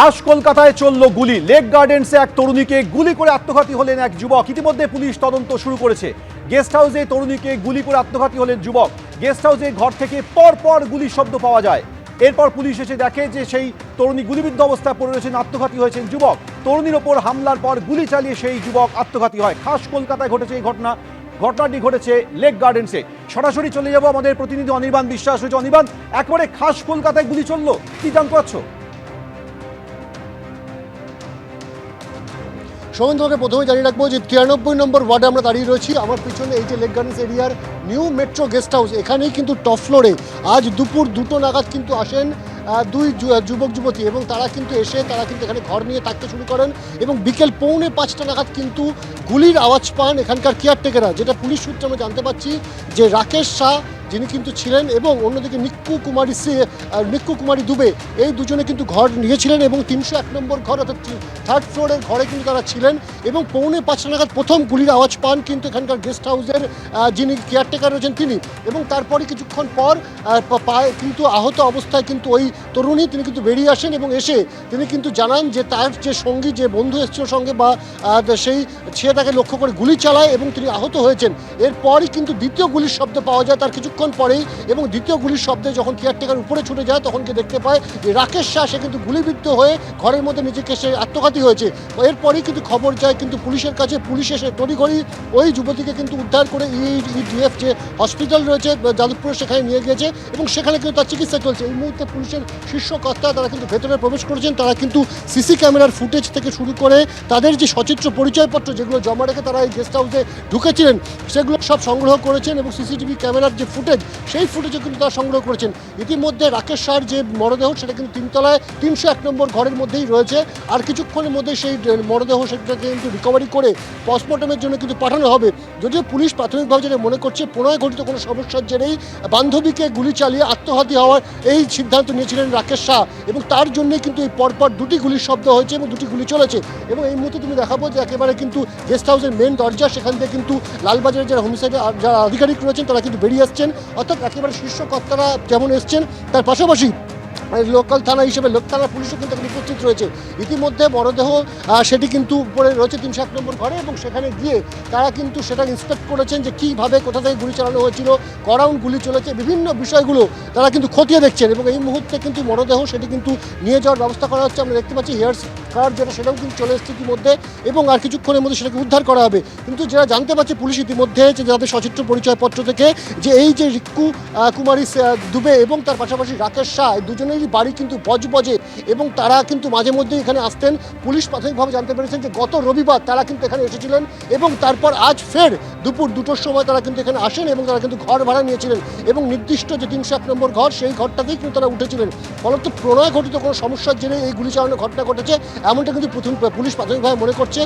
খাস কলকাতায় চলল গুলি। লেক গার্ডেন্সে এক তরুণীকে গুলি করে আত্মঘাতী হলেন এক যুবক। ইতিমধ্যে পুলিশ তদন্ত শুরু করেছে। গেস্ট হাউসে তরুণীকে গুলি করে আত্মঘাতী হলেন যুবক। গেস্ট হাউসে ঘর থেকে পর পর গুলির শব্দ পাওয়া যায়। এরপর পুলিশ এসে দেখে যে সেই তরুণী গুলিবিদ্ধ অবস্থায় পড়ে রয়েছেন, আত্মঘাতী হয়েছেন যুবক। তরুণীর ওপর হামলার পর গুলি চালিয়ে সেই যুবক আত্মঘাতী হয়। খাস কলকাতায় ঘটেছে এই ঘটনা। ঘটনাটি ঘটেছে লেক গার্ডেন্সে সরাসরি চলে যাব আমাদের প্রতিনিধি অনির্বাণ বিশ্বাস হয়েছে অনির্বাণ, একবারে খাস কলকাতায় গুলি চলল। কি জানতে পারছ? সৌমেন তোমাকে প্রথমে জানিয়ে রাখব যে তিরানব্বই নম্বর ওয়ার্ডে আমরা দাঁড়িয়ে রয়েছি। আমার পিছনে এই যে লেক গার্ডেন্স এরিয়ার নিউ মেট্রো গেস্ট হাউস, এখানেই কিন্তু টপ ফ্লোরে আজ দুপুর দুটো নাগাদ কিন্তু আসেন দুই যুবক, যুবতী এবং তারা কিন্তু এসে, তারা কিন্তু এখানে ঘর নিয়ে থাকতে শুরু করেন এবং বিকেল পৌনে পাঁচটা নাগাদ কিন্তু গুলির আওয়াজ পান এখানকার কেয়ারটেকাররা যেটা পুলিশ সূত্রে আমরা জানতে পারছি যে রাকেশ শাহ যিনি কিন্তু ছিলেন এবং অন্যদিকে নিক্কু কুমারী সে নিক্কু কুমারী দুবে, এই দুজনে কিন্তু ঘর নিয়েছিলেন এবং তিনশো এক নম্বর ঘর অর্থাৎ থার্ড ফ্লোরের ঘরে কিন্তু তারা ছিলেন এবং পৌনে পাঁচটা নাগাদ প্রথম গুলির আওয়াজ পান কিন্তু এখানকার গেস্ট হাউসের যিনি কেয়ারটেকার রয়েছেন তিনি। এবং তারপরে কিছুক্ষণ পর পায়ে কিন্তু আহত অবস্থায় কিন্তু ওই তরুণী তিনি কিন্তু বেরিয়ে আসেন এবং এসে তিনি কিন্তু জানান যে তার যে সঙ্গী, যে বন্ধু এসছিল সঙ্গে বা সেই ছেলেটাকে লক্ষ্য করে গুলি চালায় এবং তিনি আহত হয়েছেন। এরপরই কিন্তু দ্বিতীয় গুলির শব্দ পাওয়া যায়, তার কিছুক্ষণ পরেই এবং দ্বিতীয় গুলির শব্দে যখন কেয়ারটেকার উপরে ছুটে যায়, তখন কে দেখতে পায় যে রাকেশ শাহ, সে কিন্তু গুলিবিদ্ধ হয়ে ঘরের মধ্যে নিজেকে সে আত্মঘাতী হয়েছে। এরপরই কিন্তু খবর যায়, কিন্তু পুলিশের কাছে পুলিশ এসে তড়িঘড়ি ওই যুবতীকে কিন্তু উদ্ধার করে ইডিএফ যে হসপিটাল রয়েছে, যাদবপুরে সেখানে নিয়ে গিয়েছে এবং সেখানে কিন্তু তার চিকিৎসা চলছে। এই মুহূর্তে পুলিশের শীর্ষ কর্তা তারা কিন্তু ভেতরে প্রবেশ করেছেন, তারা কিন্তু সিসি ক্যামেরার ফুটেজ থেকে শুরু করে তাদের যে সচিত্র পরিচয়পত্র যেগুলো জমা রেখে তারা এই গেস্ট হাউসে ঢুকেছিলেন, সেগুলো সব সংগ্রহ করেছেন এবং সিসিটিভি ক্যামেরার যে ফুটেজ সেই ফুটেজও কিন্তু তারা সংগ্রহ করেছেন। ইতিমধ্যে রাকেশ শাহর যে মরদেহ, সেটা কিন্তু তিনতলায় তিনশো এক নম্বর ঘরের মধ্যেই রয়েছে। আর কিছুক্ষণের মধ্যে সেই মরদেহ সেটাকে কিন্তু রিকভারি করে পোস্টমর্টমের জন্য কিন্তু পাঠানো হবে। যদিও পুলিশ প্রাথমিকভাবে যেটা মনে করছে প্রণয় ঘটিত কোনো সমস্যার জেরেই বান্ধবীকে গুলি চালিয়ে আত্মঘাতী হওয়ার এই সিদ্ধান্ত নিয়েছিলেন রাকেশ শাহ এবং তার জন্যই কিন্তু এই পরপর দুটি গুলির শব্দ হয়েছে এবং দুটি গুলি চলেছে। এবং এই মুহূর্তে তুমি দেখাবো যে একেবারে কিন্তু গেস্ট হাউসের মেন দরজা, সেখান থেকে কিন্তু লালবাজারের যারা হোমসাইডে যারা আধিকারিক রয়েছেন, তারা কিন্তু বেরিয়ে আসছেন। অর্থাৎ একেবারে শীর্ষ কর্তারা যেমন এসছেন, তার পাশাপাশি লোকাল থানা হিসেবে লোক থানা পুলিশও কিন্তু এখানে উপস্থিত রয়েছে। ইতিমধ্যে মরদেহ সেটি কিন্তু উপরে রয়েছে তিনশো এক নম্বর ঘরে এবং সেখানে গিয়ে তারা কিন্তু সেটা ইন্সপেক্ট করেছেন যে কীভাবে, কোথা থেকে গুলি চালানো হয়েছিল, করাউন্ড গুলি চলেছে, বিভিন্ন বিষয়গুলো তারা কিন্তু খতিয়ে দেখছেন এবং এই মুহূর্তে কিন্তু মরদেহ, সেটি কিন্তু নিয়ে যাওয়ার ব্যবস্থা করা হচ্ছে। আমরা দেখতে পাচ্ছি হেয়ার কার যেটা সেটাও কিন্তু চলে এসেছে ইতিমধ্যে এবং আর কিছুক্ষণের মধ্যে সেটাকে উদ্ধার করা হবে। কিন্তু যারা জানতে পারছে পুলিশ ইতিমধ্যে যে যাদের সচিত্র পরিচয়পত্র থেকে যে এই যে রিক্কু কুমারী দুবে এবং তার পাশাপাশি রাকেশ শাহ দুজনেরই বাড়ি কিন্তু বজবজে এবং তারা কিন্তু মাঝে মধ্যে এখানে আসতেন। পুলিশ প্রাথমিকভাবে জানতে পেরেছেন যে গত রবিবার তারা কিন্তু এখানে এসেছিলেন এবং তারপর আজ ফের দুপুর দুটোর সময় তারা কিন্তু এখানে আসেন এবং তারা কিন্তু ঘর ভাড়া নিয়েছিলেন এবং নির্দিষ্ট যে তিনশো এক নম্বর ঘর সেই ঘরটাতেই কিন্তু তারা উঠেছিলেন। ফলত প্রণয় ঘটিত কোনো সমস্যার জেনে এই গুলি চালানোর ঘটনা ঘটেছে। এমনটা কিন্তু প্রথম পুলিশ প্রাথমিকভাবে মনে করছে।